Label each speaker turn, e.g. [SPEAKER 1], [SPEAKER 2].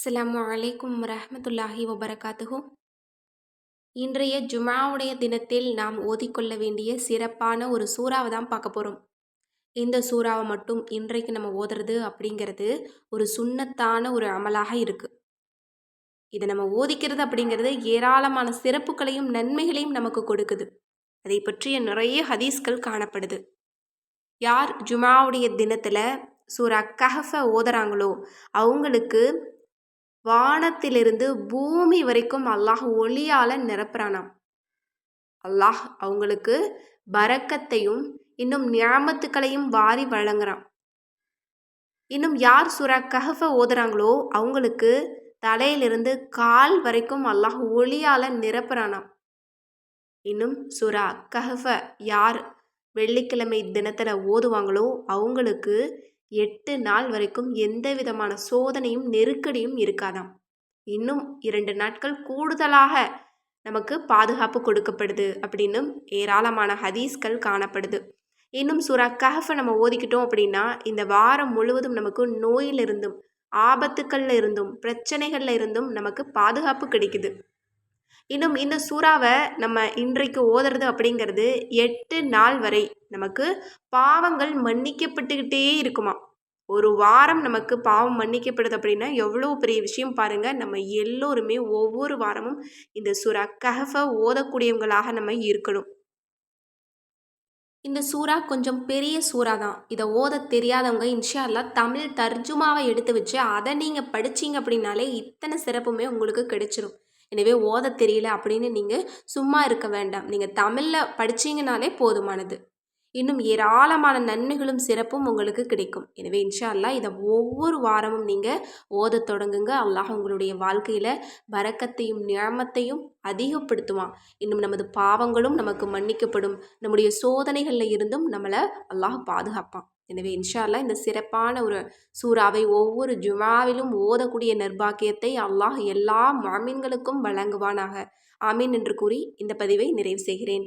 [SPEAKER 1] அஸ்லாம் அலைக்கும் ரஹமத்துல்லாஹி வபரகாத்துஹு. இன்றைய ஜுமாவுடைய தினத்தில் நாம் ஓதிக்கொள்ள வேண்டிய சிறப்பான ஒரு சூறாவை தான் பார்க்க போகிறோம் இந்த சூறாவை மட்டும் இன்றைக்கு நம்ம ஓதுறது அப்படிங்கிறது ஒரு சுண்ணத்தான ஒரு அமலாக இருக்குது இதை நம்ம ஓதிக்கிறது அப்படிங்கிறது ஏராளமான சிறப்புகளையும் நன்மைகளையும் நமக்கு கொடுக்குது. அதை பற்றிய நிறைய ஹதீஸ்கள் காணப்படுது. யார் ஜுமாவுடைய தினத்தில் சூரா கஹஃபை ஓதுறாங்களோ அவங்களுக்கு வானத்திலிருந்து பூமி வரைக்கும் அல்லாஹ் ஒளியால் நிரப்புறானாம். அல்லாஹ் அவங்களுக்கு பரக்கத்தையும் இன்னும் ஞாபத்துக்களையும் வாரி வழங்குறான். இன்னும் யார் சுரா கஹஃப ஓதுறாங்களோ அவங்களுக்கு தலையிலிருந்து கால் வரைக்கும் அல்லாஹ் ஒளியால் நிரப்புறானாம். இன்னும் சுரா கஹஃப யார் வெள்ளிக்கிழமை தினத்தில் ஓதுவாங்களோ அவங்களுக்கு எட்டு நாள் வரைக்கும் எந்த விதமான சோதனையும் நெருக்கடியும் இருக்காதாம். இன்னும் இரண்டு நாட்கள் கூடுதலாக நமக்கு பாதுகாப்பு கொடுக்கப்படுது அப்படின்னு ஏராளமான ஹதீஸ்கள் காணப்படுது. இன்னும் சுரா கஹஃபை நம்ம ஓதிக்கிட்டோம் அப்படின்னா இந்த வாரம் முழுவதும் நமக்கு நோயிலிருந்தும் ஆபத்துக்கள்ல இருந்தும் பிரச்சனைகள்ல இருந்தும் நமக்கு பாதுகாப்பு கிடைக்குது. இன்னும் இந்த சூறாவை நம்ம இன்றைக்கு ஓதுறது அப்படிங்கிறது எட்டு நாள் வரை நமக்கு பாவங்கள் மன்னிக்கப்பட்டுக்கிட்டே இருக்குமா ஒரு வாரம் நமக்கு பாவம் மன்னிக்கப்படுது அப்படின்னா எவ்வளோ பெரிய விஷயம் பாருங்கள் நம்ம எல்லோருமே ஒவ்வொரு வாரமும் இந்த சுறா கஹஃபை ஓதக்கூடியவங்களாக நம்ம இருக்கணும். இந்த சூறா கொஞ்சம் பெரிய சூறா தான். இதை ஓத தெரியாதவங்க இன்ஷா அல்லா தமிழ் தர்ஜுமாவை எடுத்து வச்சு அதை நீங்கள் படிச்சீங்க அப்படின்னாலே இத்தனை சிறப்புமே உங்களுக்கு கிடைச்சிரும். எனவே ஓத தெரியல அப்படின்னு நீங்கள் சும்மா இருக்க வேண்டாம். நீங்கள் தமிழில் படிச்சிங்கனாலே போதுமானது. இன்னும் ஏராளமான நன்மைகளும் சிறப்பும் உங்களுக்கு கிடைக்கும். எனவே இன்ஷா அல்லா இதை ஒவ்வொரு வாரமும் நீங்கள் ஓத தொடங்குங்க. அல்லாஹ் உங்களுடைய வாழ்க்கையில் வரக்கத்தையும் ஞாமத்தையும் அதிகப்படுத்துவான். இன்னும் நமது பாவங்களும் நமக்கு மன்னிக்கப்படும். நம்முடைய சோதனைகளில் இருந்தும் நம்மளை அல்லாஹ் பாதுகாப்பான். எனவே இன்ஷா அல்லா இந்த சிறப்பான ஒரு சூறாவை ஒவ்வொரு ஜுமாவிலும் ஓதக்கூடிய நிர்பாக்கியத்தை அல்லாஹ் எல்லா மாமீன்களுக்கும் வழங்குவானாக. ஆமீன் என்று கூறி இந்த பதிவை நிறைவு செய்கிறேன்.